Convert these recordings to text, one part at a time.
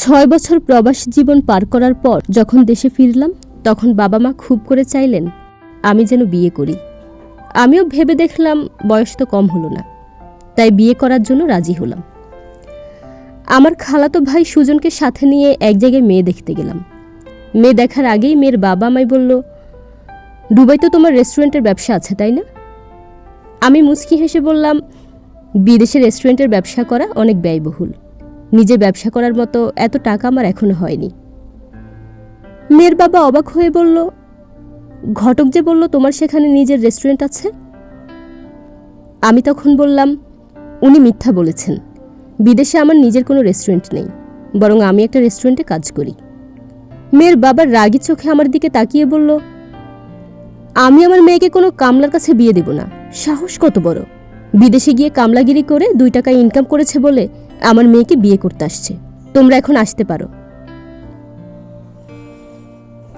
ছয় বছর প্রবাস জীবন পার করার পর যখন দেশে ফিরলাম, তখন বাবা মা খুব করে চাইলেন, আমি যেন বিয়ে করি। আমিও ভেবে দেখলাম, বয়স তো কম হলো না, তাই বিয়ে করার জন্য রাজি হলাম। আমার খালাতো ভাই সুজনকে সাথে নিয়ে এক জায়গায় মেয়ে দেখতে গেলাম। মেয়ে দেখার আগেই মেয়ের বাবা আমায় বলল, দুবাই তো তোমার রেস্টুরেন্টের ব্যবসা আছে, তাই না? আমি মুচকি হেসে বললাম, বিদেশে রেস্টুরেন্টের ব্যবসা করা অনেক ব্যয়বহুল। নিজে ব্যবসা করার মতো এত টাকা আমার এখনও হয়নি। মেয়ের বাবা অবাক হয়ে বলল, ঘটক যে বলল তোমার সেখানে নিজের রেস্টুরেন্ট আছে? আমি তখন বললাম, উনি মিথ্যা বলেছেন। বিদেশে আমার নিজের কোনো রেস্টুরেন্ট নেই, বরং আমি একটা রেস্টুরেন্টে কাজ করি। মেয়ের বাবার রাগি চোখে আমার দিকে তাকিয়ে বলল, আমি আমার মেয়েকে কোনো কামলার কাছে বিয়ে দেব না। সাহস কত বড়। বিদেশে গিয়ে কামলাগিরি করে দুই টাকা ইনকাম করেছে বলে আমার মেয়েকে বিয়ে করতে আসছে। তোমরা এখন আসতে পারো।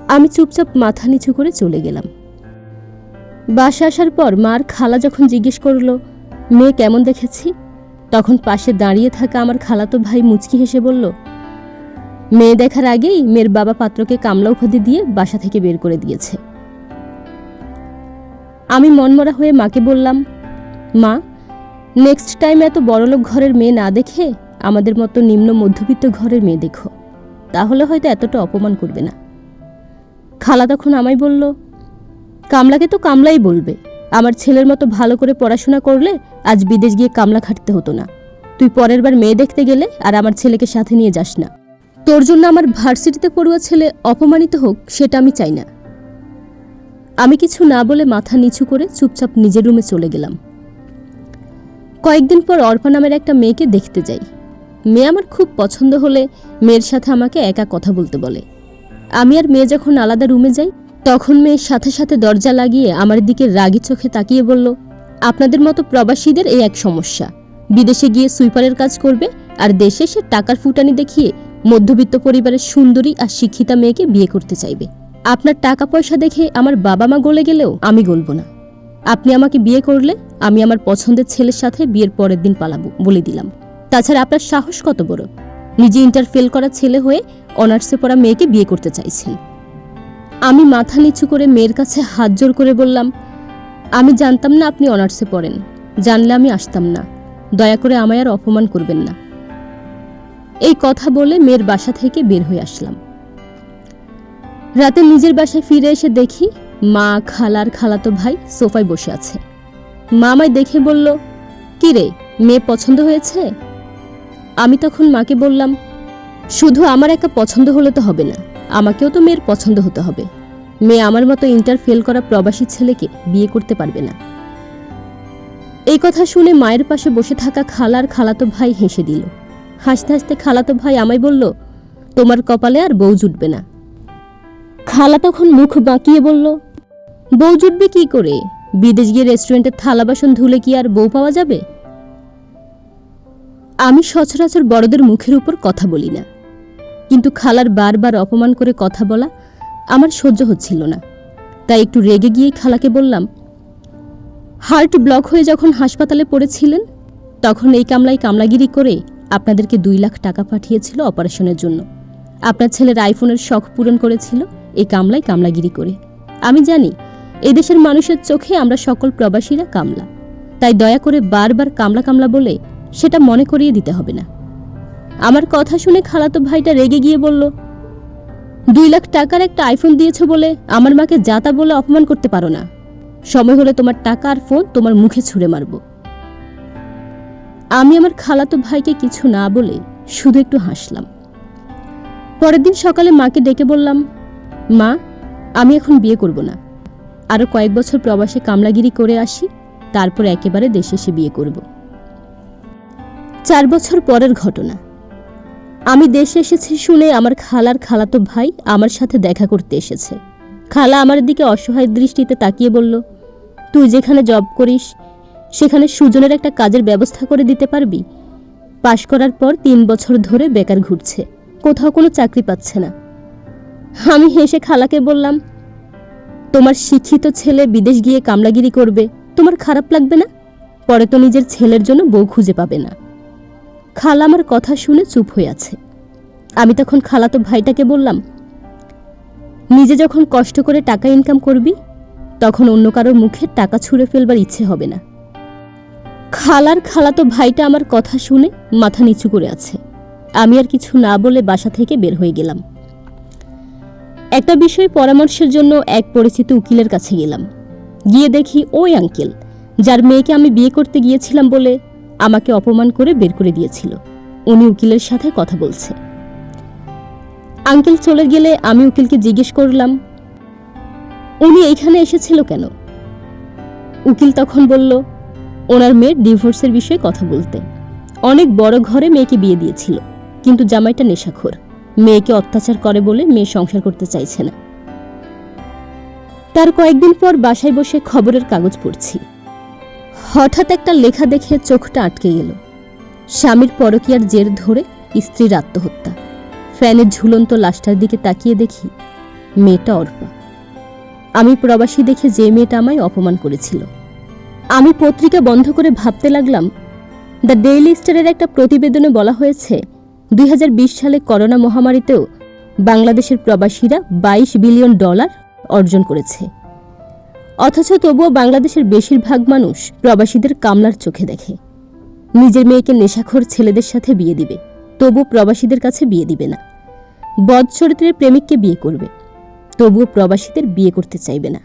আমি চুপচাপ মাথা নিচু করে চলে গেলাম। বাসা আসার পর মার খালা যখন জিজ্ঞেস করল, মেয়ে কেমন দেখেছি? তখন পাশে দাঁড়িয়ে থাকা আমার খালাতো ভাই মুচকি হেসে বলল, মেয়ে দেখার আগেই মেয়ের বাবা পাত্রকে কামলা উপাধি দিয়ে বাসা থেকে বের করে দিয়েছে। আমি মনমরা হয়ে মাকে বললাম, মা নেক্সট টাইম এত বড়লোক ঘরের মেয়ে না দেখে আমাদের মতো নিম্ন মধ্যবিত্ত ঘরের মেয়ে দেখো। তাহলে হয়তো এতটা অপমান করবে না। খালা তখন আমায় বলল, কামলাকে তো কামলাই বলবে। আমার ছেলের মতো ভালো করে পড়াশোনা করলে আজ বিদেশ গিয়ে কামলা খাটতে হতো না। তুই পরের বার মেয়ে দেখতে গেলে আর আমার ছেলেকে সাথে নিয়ে যাস না। তোর জন্য আমার ভার্সিটিতে পড়ুয়া ছেলে অপমানিত হোক, সেটা আমি চাই না। আমি কিছু না বলে মাথা নিচু করে চুপচাপ নিজের রুমে চলে গেলাম। কয়েকদিন পর অর্পা নামের একটা মেয়েকে দেখতে যাই। মেয়ে আমার খুব পছন্দ হলে মেয়ের সাথে আমাকে একা কথা বলতে বলে। আমি আর মেয়ে যখন আলাদা রুমে যাই, তখন মেয়ের সাথে সাথে দরজা লাগিয়ে আমার দিকে রাগি চোখে তাকিয়ে বলল, আপনাদের মতো প্রবাসীদের এই এক সমস্যা। বিদেশে গিয়ে সুইপারের কাজ করবে আর দেশে সে টাকার ফুটানি দেখিয়ে মধ্যবিত্ত পরিবারের সুন্দরী আর শিক্ষিতা মেয়েকে বিয়ে করতে চাইবে। আপনার টাকা পয়সা দেখে আমার বাবা মা গলে গেলেও আমি গলব না। আপনি আমাকে বিয়ে করলে আমি আমার পছন্দের ছেলের সাথে বিয়ের পরের দিন পালাবো বলে দিলাম। তাছাড়া আপনার সাহস কত বড়? নিজে ইন্টার ফেল করা ছেলে হয়ে অনার্সে পড়া মেয়েকে বিয়ে করতে চাইছেন। আমি মাথা নিচু করে মেয়ের কাছে হাত জোর করে বললাম, আমি জানতাম না আপনি অনার্সে পড়েন। জানলে আমি আসতাম না। দয়া করে আমায় আর অপমান করবেন না। এই কথা বলে মেয়ের বাসা থেকে বের হয়ে আসলাম। রাতে নিজের বাসায় ফিরে এসে দেখি মা খালার খালাতো ভাই সোফায় বসে আছে। মা আমায় দেখে বলল, কি রে, মেয়ে পছন্দ হয়েছে? আমি তখন মাকে বললাম, শুধু আমার একা পছন্দ হলে তো হবে না, আমাকেও তো মেয়ের পছন্দ হতে হবে। মেয়ে আমার মতো ইন্টার ফেল করা প্রবাসী ছেলেকে বিয়ে করতে পারবে না। এই কথা শুনে মায়ের পাশে বসে থাকা খালার খালাতো ভাই হেসে দিল। হাসতে হাসতে খালাতো ভাই আমায় বলল, তোমার কপালে আর বউ জুটবে না। খালা তখন মুখ বাঁকিয়ে বলল বউ জুটবে কি করে? বিদেশ গিয়ে রেস্টুরেন্টের থালা বাসন ধুলে কি আর বউ পাওয়া যাবে? আমি সচরাচর বড়দের মুখের উপর কথা বলি না। কিন্তু খালার বারবার অপমান করে কথা বলা আমার সহ্য হচ্ছিল না। তাই একটু রেগে গিয়ে খালাকে বললাম, হার্ট ব্লক হয়ে যখন হাসপাতালে পড়েছিলেন, তখন এই কামলায় কামলাগিরি করে আপনাদেরকে দুই লাখ টাকা পাঠিয়েছিল অপারেশনের জন্য। আপনার ছেলের আইফোনের শখ পূরণ করেছিল এই কামলায় কামলাগিরি করে। আমি জানি এদেশের মানুষের চোখে আমরা সকল প্রবাসীরা কামলা। তাই দয়া করে বারবার কামলা কামলা বলে সেটা মনে করিয়ে দিতে হবে না। আমার কথা শুনে খালাতো ভাইটা রেগে গিয়ে বলল, দুই লাখ টাকার একটা আইফোন দিয়েছ বলে আমার মাকে যাতা বলে অপমান করতে পারো না। সময় হলে তোমার টাকা আর ফোন তোমার মুখে ছুঁড়ে মারব। আমি আমার খালাতো ভাইকে কিছু না বলে শুধু একটু হাসলাম। পরের দিন সকালে মাকে ডেকে বললাম, মা, আমি এখন বিয়ে করব না। আরও কয়েক বছর প্রবাসে কামলাগিরি করে আসি, তারপর একেবারে দেশে এসে বিয়ে করব। চার বছর পরের ঘটনা। আমি দেশে এসেছি শুনে আমার খালার খালাতো ভাই আমার সাথে দেখা করতে এসেছে। খালা আমার দিকে অসহায় দৃষ্টিতে তাকিয়ে বলল, তুই যেখানে জব করিস, সেখানে সুজনের একটা কাজের ব্যবস্থা করে দিতে পারবি? পাশ করার পর তিন বছর ধরে বেকার ঘুরছে, কোথাও কোনো চাকরি পাচ্ছে না। আমি হেসে খালাকে বললাম তোমার শিক্ষিত ছেলে বিদেশ গিয়ে কামলাগিরি করবে, তোমার খারাপ লাগবে না? পরে তো নিজের ছেলের জন্য বউ খুঁজে পাবে না। খালা আমার কথা শুনে চুপ হয়ে আছে। আমি তখন খালাতো ভাইটাকে বললাম, নিজে যখন কষ্ট করে টাকা ইনকাম করবি, তখন অন্য কারোর মুখে টাকা ছুঁড়ে ফেলবার ইচ্ছে হবে না। খালার খালাতো ভাইটা আমার কথা শুনে মাথা নিচু করে আছে। আমি আর কিছু না বলে বাসা থেকে বের হয়ে গেলাম। একটা বিষয়ে পরামর্শের জন্য এক পরিচিত উকিলের কাছে গেলাম। গিয়ে দেখি ওই আঙ্কেল, যার মেয়েকে আমি বিয়ে করতে গিয়েছিলাম বলে আমাকে অপমান করে বের করে দিয়েছিল। উনি উকিলের সাথে কথা বলছে। আঙ্কেল চলে গেলে আমি উকিলকে জিজ্ঞেস করলাম, উনি এইখানে এসেছিল কেন? উকিল তখন বলল, ওনার মেয়ের ডিভোর্সের বিষয়ে কথা বলতে। অনেক বড় ঘরে মেয়েকে বিয়ে দিয়েছিল, কিন্তু জামাইটা নেশাখোর। মেয়েকে অত্যাচার করে বলে মেয়ে সংসার করতে চাইছে না। তার কয়েকদিন পর বাসায় বসে খবরের কাগজ পড়ছি। হঠাৎ একটা লেখা দেখে চোখটা আটকে গেল। স্বামীর পরকীয়ার জের ধরে স্ত্রীর আত্মহত্যা। ফ্যানের ঝুলন্ত লাশটার দিকে তাকিয়ে দেখি মেয়েটা অর্পা। আমি প্রবাসী দেখে যে মেয়েটা আমায় অপমান করেছিল। আমি পত্রিকা বন্ধ করে ভাবতে লাগলাম, দ্য ডেইলি স্টারের একটা প্রতিবেদনে বলা হয়েছে দুই হাজার বিশ সালে করোনা মহামারীতেও বাংলাদেশের প্রবাসীরা বাইশ বিলিয়ন ডলার অর্জন করেছে। অথচ তবুও বাংলাদেশের বেশিরভাগ মানুষ প্রবাসীদের কামলার চোখে দেখে। নিজের মেয়েকে নেশাখোর ছেলেদের সাথে বিয়ে দিবে তবু প্রবাসীদের কাছে বিয়ে দিবে না। বদ চরিত্রের প্রেমিককে বিয়ে করবে, তবুও প্রবাসীদের বিয়ে করতে চাইবে না।